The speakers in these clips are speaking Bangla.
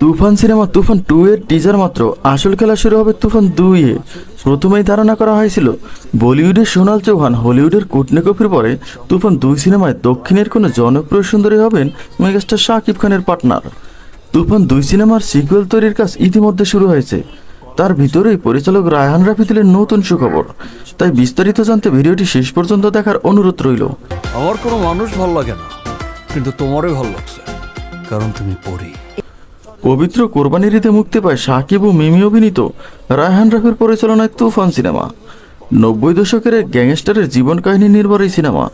তুফান সিনেমা তুফান টু এর টিজার মাত্র। আসল খেলা শুরু হবে তুফান দুই এ প্রথমেই ধারণা করা হয়েছিল, বলিউডের সোনাল চৌহান হলিউডের কুটনে পরে তুফান দুই সিনেমায় দক্ষিণের কোনো জনপ্রিয় সুন্দরী হবেন মেগাস্টার শাকিব খানের পার্টনার। তুফান দুই সিনেমার সিকুয়েল তৈরির কাজ ইতিমধ্যে শুরু হয়েছে। তার ভিতরেই পরিচালক রায়হান রাফি দিলেন নতুন সুখবর। তাই বিস্তারিত জানতে ভিডিওটি শেষ পর্যন্ত দেখার অনুরোধ রইল। আমার কোনো মানুষ ভালো লাগে না, কিন্তু তোমারই ভালো লাগছে, কারণ তুমি পড়ি পবিত্র কোরবানির ঈদে মুক্তি পায় সাকিব ও মিমি অভিনীত রায়হান রাফির পরিচালনায় তুফান সিনেমা। নব্বই দশকের এক গ্যাংস্টারের জীবন কাহিনী নির্ভর এই সিনেমা।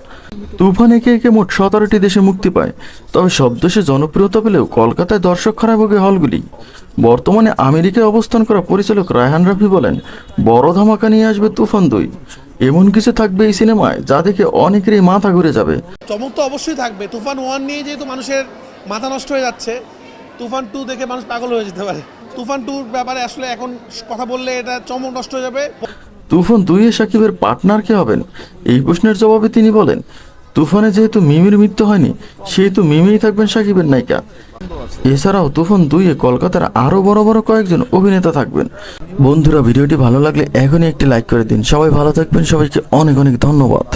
তুফান একে একে মোট সতেরোটি দেশে মুক্তি পায়, তবে সব দেশে জনপ্রিয়তা পেলেও কলকাতায় দর্শক খারাপ ভোগে হলগুলি। বর্তমানে আমেরিকায় অবস্থান করা পরিচালক রায়হান রাফি বলেন, বড় ধামাকা নিয়ে আসবে তুফান দুই। এমন কিছু থাকবে এই সিনেমায় যা দেখে অনেকেরই মাথা ঘুরে যাবে। চমক তো অবশ্যই থাকবে। তুফান ওয়ান নিয়ে যেহেতু মানুষের মাথা নষ্ট হয়ে যাচ্ছে তুফান টু দেখে মানুষ পাগল হয়ে যেতে পারে। তুফান টুর ব্যাপারে আসলে এখন কথা বললে এটা চমক নষ্ট হয়ে যাবে। তুফান দুইয়ে সাকিবের পার্টনার কে হবেন? এই প্রশ্নের জবাবে তিনি বলেন, তুফানে যেহেতু মিমির মৃত্যু হয়নি, সেহেতু মিমিই থাকবেন সাকিবের নায়িকা। এছাড়াও তুফান দুইয়ে কলকাতার আরও বড় বড় কয়েকজন অভিনেতা থাকবেন। বন্ধুরা, ভিডিওটি ভালো লাগলে এখনই একটি লাইক করে দিন। সবাই ভালো থাকবেন। সবাইকে অনেক অনেক ধন্যবাদ।